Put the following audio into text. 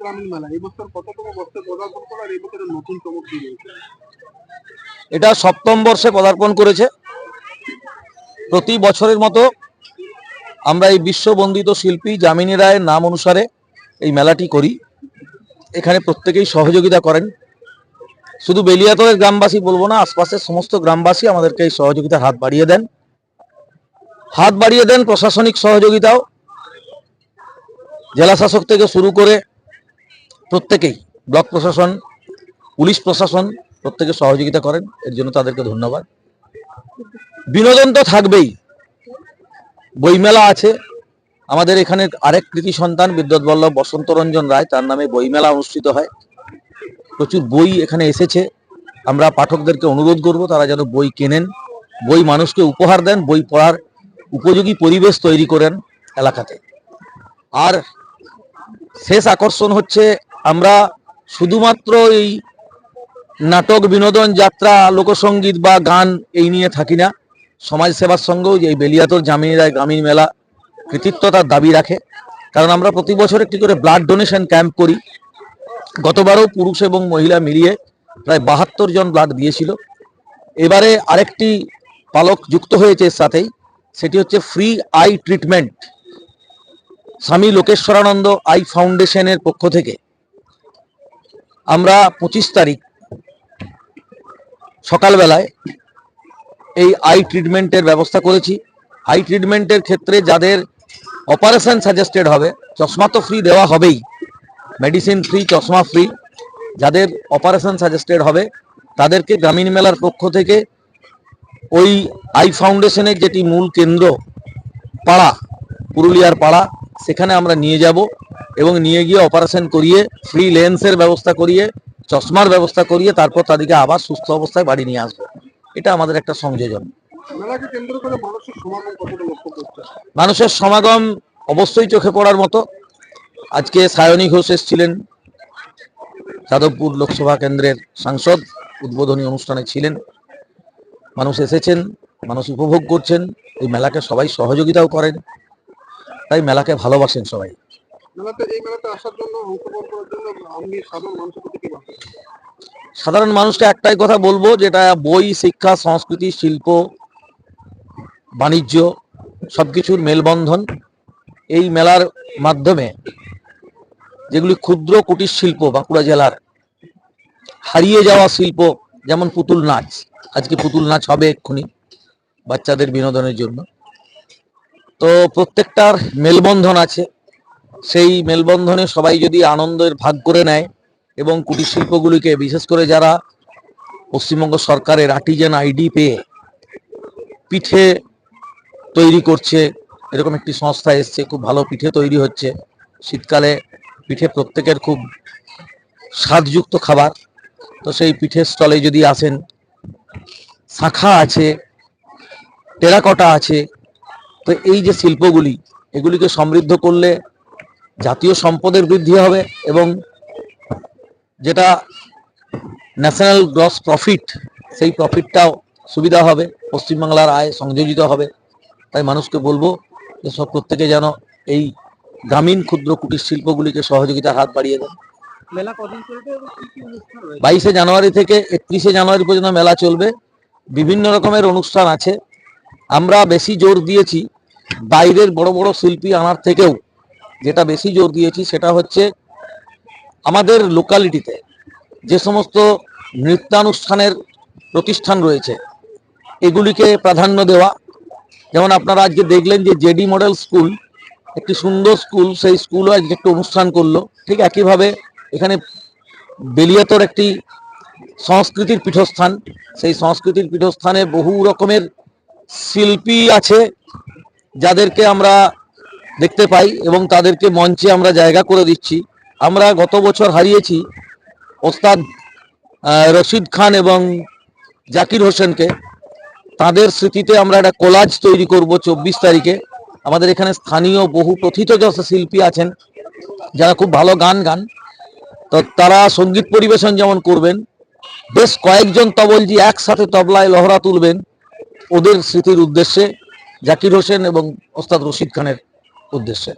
গ্রামীণ মেলা বর্ষে পদার্পণ এই বছরের নতুন চমক কি রয়েছে? এটা সপ্তম বর্ষে পদার্পণ করেছে। প্রতি বছরের মতো আমরা এই বিশ্ববন্দিত শিল্পী যামিনী রায়ের নাম অনুসারে এই মেলাটি করি। এখানে প্রত্যেকেই সহযোগিতা করেন। শুধু বেলিয়াতলের গ্রামবাসী বলব না, আশপাশের সমস্ত গ্রামবাসী আমাদেরকে এই সহযোগিতার হাত বাড়িয়ে দেন। হাত বাড়িয়ে দেন প্রশাসনিক সহযোগিতাও। জেলা শাসক থেকে শুরু করে প্রত্যেকেই, ব্লক প্রশাসন, পুলিশ প্রশাসন প্রত্যেকে সহযোগিতা করেন, এর জন্য তাদেরকে ধন্যবাদ। বিনোদন তো থাকবেই। বইমেলা আছে। আমাদের এখানে আরেক কৃতি সন্তান, বিদ্যুৎ বল্লভ বসন্ত রঞ্জন রায়, তার নামে বইমেলা অনুষ্ঠিত হয়। প্রচুর বই এখানে এসেছে। আমরা পাঠকদেরকে অনুরোধ করব, তারা যেন বই কেনেন, বই মানুষকে উপহার দেন, বই পড়ার উপযোগী পরিবেশ তৈরি করেন এলাকাতে। আর শেষ আকর্ষণ হচ্ছে আমরা শুধুমাত্র এই নাটক, বিনোদন, যাত্রা লোকসঙ্গীত বা গান এই নিয়ে থাকি না। সমাজ সেবার সঙ্গেও যে বেলিয়াতর জামিনী রায় গ্রামীণ মেলা কৃতিত্বতার দাবি রাখে। কারণ আমরা প্রতি বছর একটি করে ব্লাড ডোনেশন ক্যাম্প করি। গতবারও পুরুষ এবং মহিলা মিলিয়ে প্রায় বাহাত্তর জন ব্লাড দিয়েছিল। এবারে আরেকটি পালক যুক্ত হয়েছে এর সাথেই, সেটি হচ্ছে ফ্রি আই ট্রিটমেন্ট। স্বামী লোকেশ্বরানন্দ আই ফাউন্ডেশনের পক্ষ থেকে। আমরা পঁচিশ তারিখ সকালবেলায় এই আই ট্রিটমেন্টের ব্যবস্থা করেছি। আই ট্রিটমেন্টের ক্ষেত্রে যাদের অপারেশন সাজেস্টেড হবে, চশমা তো ফ্রি দেওয়া হবেই। মেডিসিন ফ্রি চশমা ফ্রি যাদের অপারেশন সাজেস্টেড হবে, তাদেরকে গ্রামীণ মেলার পক্ষ থেকে ওই আই ফাউন্ডেশনের যেটি মূল কেন্দ্র, পাড়া, পুরুলিয়ার পাড়া, সেখানে আমরা নিয়ে যাব। এবং নিয়ে গিয়ে অপারেশন করিয়ে ফ্রি লেন্সের ব্যবস্থা করিয়ে চশমার ব্যবস্থা করিয়ে তারপর তাদেরকে আবার সুস্থ অবস্থায় বাড়ি নিয়ে আসব। এটা আমাদের একটা সংযোজন। মানুষের সমাগম অবশ্যই চোখে পড়ার মতো। আজকে সায়নী ঘোষ এসেছিলেন যাদবপুর লোকসভা কেন্দ্রের সাংসদ উদ্বোধনী অনুষ্ঠানে ছিলেন। মানুষ এসেছেন মানুষ উপভোগ করছেন এই মেলাকে সবাই সহযোগিতাও করেন। তাই মেলাকে ভালোবাসেন সবাই। সাধারণ সাধারণ মানুষকে একটাই কথা বলব, যেটা বই, শিক্ষা, সংস্কৃতি, শিল্প, বাণিজ্য, সবকিছুর মেলবন্ধন এই মেলার মাধ্যমে। যেগুলি ক্ষুদ্র কুটির শিল্প বাঁকুড়া জেলার। হারিয়ে যাওয়া শিল্প যেমন পুতুল নাচ, আজকে পুতুল নাচ হবে এক্ষুনি বাচ্চাদের বিনোদনের জন্য। তো প্রত্যেকটার মেলবন্ধন আছে। সেই মেলবন্ধনে সবাই যদি আনন্দের ভাগ করে নেয় এবং কুটির শিল্পগুলিকে, বিশেষ করে যারা পশ্চিমবঙ্গ সরকারের আর্টিজেন আইডি পেয়ে পিঠে তৈরি করছে, এরকম একটি সংস্থা এসছে, খুব ভালো পিঠে তৈরি হচ্ছে। শীতকালে পিঠে প্রত্যেকের খুব স্বাদযুক্ত খাবার। তো সেই পিঠের স্টলে যদি আসেন, শাঁখা আছে, টেরাকটা আছে, তো এই যে শিল্পগুলি, এগুলিকে সমৃদ্ধ করলে জাতীয় সম্পদের বৃদ্ধি হবে এবং যেটা ন্যাশনাল গ্রস প্রফিট সেই প্রফিটটাও সুবিধা হবে পশ্চিমবাংলার আয় সংযোজিত হবে। তাই মানুষকে বলব যে সব প্রত্যেকে যেন এই গ্রামীণ ক্ষুদ্র কুটির শিল্পগুলিকে সহযোগিতার হাত বাড়িয়ে দেন। বাইশে জানুয়ারি থেকে একত্রিশে জানুয়ারি পর্যন্ত মেলা চলবে। বিভিন্ন রকমের অনুষ্ঠান আছে। আমরা বেশি জোর দিয়েছি বাইরের বড় বড় শিল্পী আনার থেকেও। যেটা বেশি জোর দিয়েছি সেটা হচ্ছে আমাদের লোকালিটিতে যে সমস্ত নৃত্যানুষ্ঠানের প্রতিষ্ঠান রয়েছে, এগুলিকে প্রাধান্য দেওয়া। যেমন আপনারা আজকে দেখলেন যে জেডি মডেল স্কুল একটি সুন্দর স্কুল সেই স্কুলও আজকে একটু অনুষ্ঠান করল। ঠিক একইভাবে এখানে বেলিয়াতর একটি সংস্কৃতির পীঠস্থান, সেই সংস্কৃতির পীঠস্থানে বহু রকমের শিল্পী আছে, যাদেরকে আমরা দেখতে পাই এবং তাদেরকে মঞ্চে আমরা জায়গা করে দিচ্ছি। আমরা গত বছর হারিয়েছি ওস্তাদ রশিদ খান এবং জাকির হোসেনকে। তাদের স্মৃতিতে আমরা একটা কোলাজ তৈরি করব চব্বিশ তারিখে। আমাদের এখানে স্থানীয় বহু প্রথিতযশ শিল্পী আছেন, যারা খুব ভালো গান গান। তো তারা সংগীত পরিবেশন যেমন করবেন, বেশ কয়েকজন তবলজি একসাথে তবলায় লহরা তুলবেন। ওদের স্মৃতির উদ্দেশ্যে জাকির হোসেন এবং ওস্তাদ রশিদ খানের উদ্দেশ্যে।